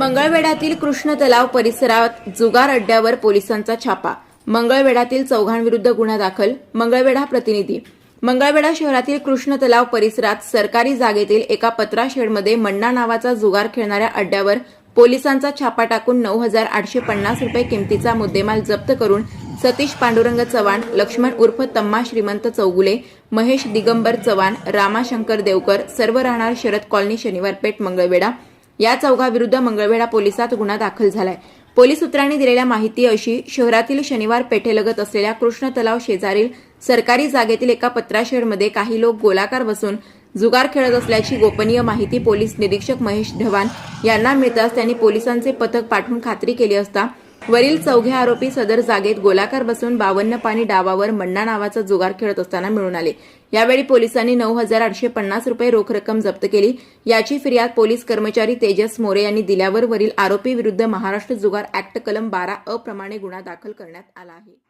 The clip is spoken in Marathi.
मंगळवेढ्यातील कृष्ण तलाव परिसरात जुगार अड्ड्यावर पोलिसांचा छापा. मंगळवेढ्यातील चौघांविरुद्ध गुन्हा दाखल मंगळवेढा प्रतिनिधी. मंगळवेढा शहरातील कृष्ण तलाव परिसरात सरकारी जागेतील एका पत्रा शेडमध्ये मन्ना नावाचा जुगार खेळणाऱ्या अड्ड्यावर पोलिसांचा छापा टाकून नऊ हजार आठशे पन्नास रुपये किमतीचा मुद्देमाल जप्त करून सतीश पांडुरंग चव्हाण लक्ष्मण उर्फ तम्मा श्रीमंत चौगुले महेश दिगंबर चव्हाण रामाशंकर देवकर सर्व राहणार शरद कॉलनी शनिवार पेठ मंगळवेढा या चौघाविरुद्ध मंगळवेढा पोलिसात गुन्हा दाखल झालाय. पोलीस सूत्रांनी दिलेल्या माहिती अशी शहरातील शनिवार पेठेलगत असलेल्या कृष्ण तलाव शेजारील सरकारी जागेतील एका पत्राशेडमध्ये काही लोक गोलाकार बसून जुगार खेळत असल्याची गोपनीय माहिती पोलीस निरीक्षक महेश ढवाण यांना मिळताच त्यांनी पोलिसांचे पथक पाठवून खात्री केली असता वरील चौघे आरोपी सदर जागेत गोलाकार बसून बावन्न पाणी डावावर मन्ना नावाचा जुगार खेळत असताना मिळून आले. यावेळी पोलिसांनी नऊ हजार आठशे पन्नास रुपये रोख रक्कम जप्त केली. याची फिर्याद पोलीस कर्मचारी तेजस मोरे यांनी दिल्यावर वरील आरोपी विरुद्ध महाराष्ट्र जुगार ऍक्ट कलम बारा अप्रमाणे गुन्हा दाखल करण्यात आला आहे.